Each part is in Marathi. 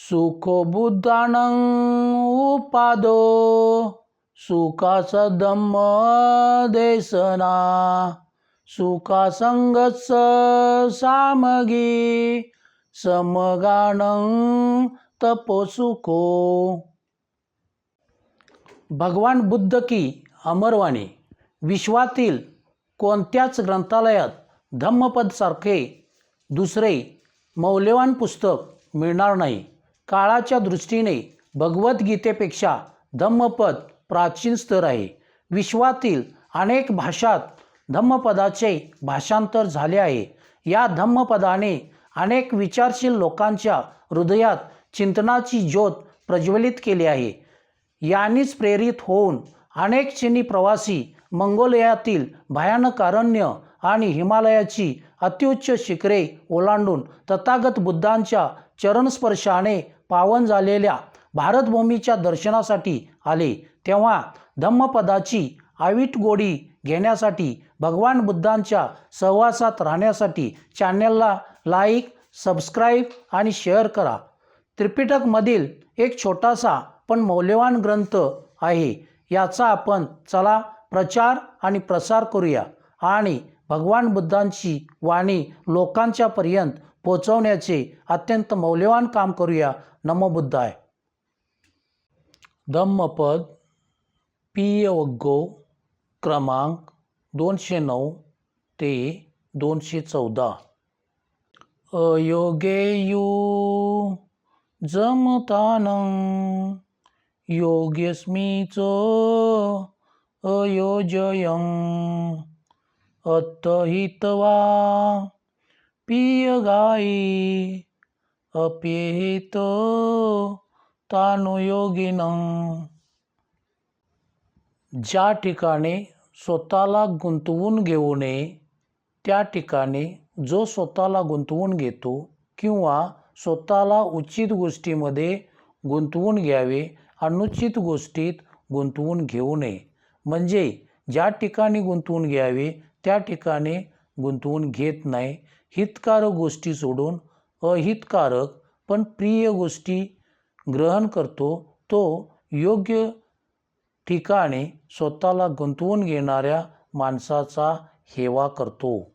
सुखबुद्धान उपादो सुखाच धम्म देसना सुखासंगत सामगी समगान तपोसुखो। भगवान बुद्ध की अमरवाणी विश्वातील कोणत्याच ग्रंथालयात धम्मपदसारखे दुसरे मौल्यवान पुस्तक मिळणार नाही. काळाच्या दृष्टीने भगवद्गीतेपेक्षा धम्मपद प्राचीन स्तर आहे. विश्वातील अनेक भाषात धम्मपदाचे भाषांतर झाले आहे. या धम्मपदाने अनेक विचारशील लोकांच्या हृदयात चिंतनाची ज्योत प्रज्वलित केली आहे. यांनीच प्रेरित होऊन अनेक चिनी प्रवासी मंगोलियातील भयानक अरण्य आणि हिमालयाची अत्युच्च शिखरे ओलांडून तथागत बुद्धांच्या चरणस्पर्शाने पावन झालेल्या भारतभूमीच्या दर्शनासाठी आले तेव्हा धम्मपदाची आवीट गोडी घेण्यासाठी भगवान बुद्धांच्या सहवासात राहण्यासाठी चॅनलला लाईक सबस्क्राईब आणि शेअर करा. त्रिपिटकमधील एक छोटासा पण मौल्यवान ग्रंथ आहे याचा आपण चला प्रचार आणि प्रसार करूया. आणि भगवान बुद्धांची वाणी लोकांच्यापर्यंत पोचवण्याचे अत्यंत मौल्यवान काम करूया. नमोबुद्धाय धम्मपद पियवग्गो क्रमांक दोनशे नऊ ते दोनशे चौदा अयोगेयू जमतान योग्यस्मीच अयोजयं अत्तहितवा पिय पियगायी अप्येत तानुयोगिन ज्या ठिकाणी स्वतःला गुंतवून घेऊ नये त्या ठिकाणी जो स्वतःला गुंतवून घेतो किंवा स्वतःला उचित गोष्टीमध्ये गुंतवून घ्यावे अनुचित गोष्टीत गुंतवून घेऊ नये. म्हणजे ज्या ठिकाणी गुंतवून घ्यावे त्या ठिकाणी गुंतवून घेत नाही. हितकारक गोष्टी सोडून अहितकारक पण प्रिय गोष्टी ग्रहण करतो तो योग्य ठिकाणी स्वतःला गुंतवून घेणाऱ्या माणसाचा हेवा करतो.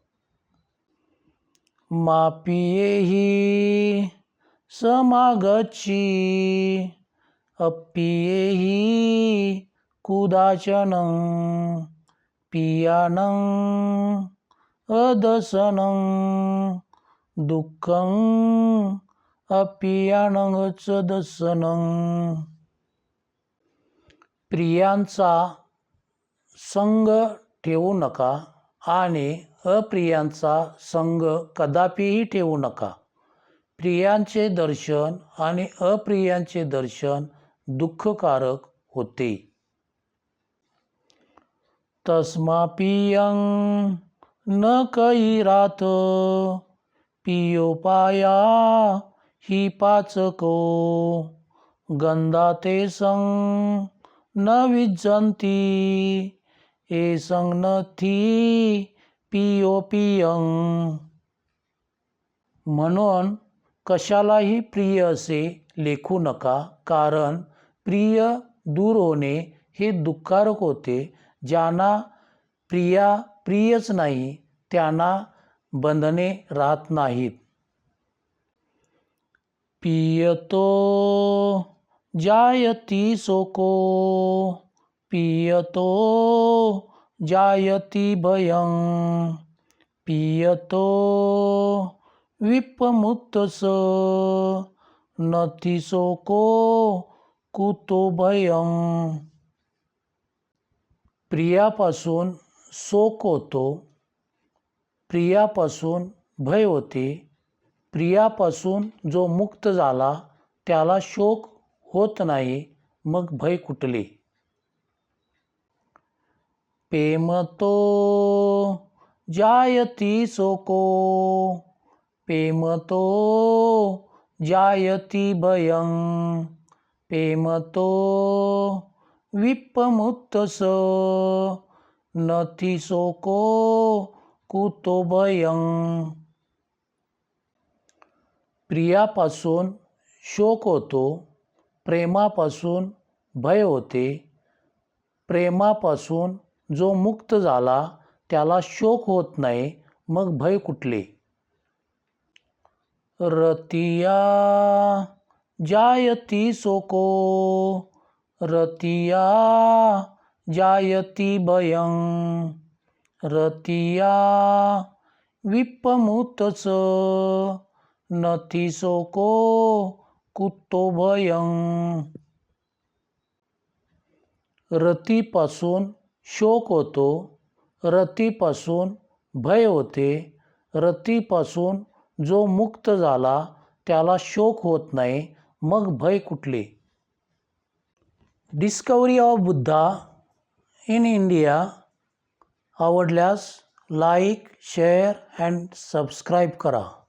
मापियेही समागची अप्पियेही कुदाचन पियानं. अदसनं दुःखं अपियानंच दसनं. प्रियांचा संग ठेवू नका आणि अप्रियांचा संग कदापिही ठेवू नका. प्रियांचे दर्शन आणि अप्रियांचे दर्शन दुःखकारक होते. तस्मा पियं न कैरात पियोपाया ही पाचको. गंधाते सं न विजंती ए थी पियो पियं म्हणून कशालाही प्रिय असे लेखू नका कारण प्रिय दूर होणे हे दुःखारक होते ज्यांना प्रिया प्रियच नाही त्यांना बंधने राहत नाहीत. पियतो जायती सोको पियतो जायती भयं. पियतो विपमुत्तस. नथी सोको कुतो भयं. प्रियापासून शोक होतो प्रियापासून भय होते. प्रियापासून जो मुक्त झाला त्याला शोक होत नाही मग भय कुठले? पेमतो जायती सोको पेमतो जायती भयं पेमतो विपमुत्तस नथी सोको कुतो भयं प्रियापासून शोक होतो प्रेमापासून भय होते प्रेमापासून जो मुक्त झाला त्याला शोक होत नाही मग भय कुठले? रतिया जायती सोको रतिया जायती भयं रतिया विपमुतच नथी सोको कुत्तो भयं. रतीपासून शोक होतो रतीपासून भय होते रतीपासून जो मुक्त झाला त्याला शोक होत नाही मग भय कुठले? Discovery of Buddha in India आवडल्यास लाईक शेअर अँड सबस्क्राईब करा.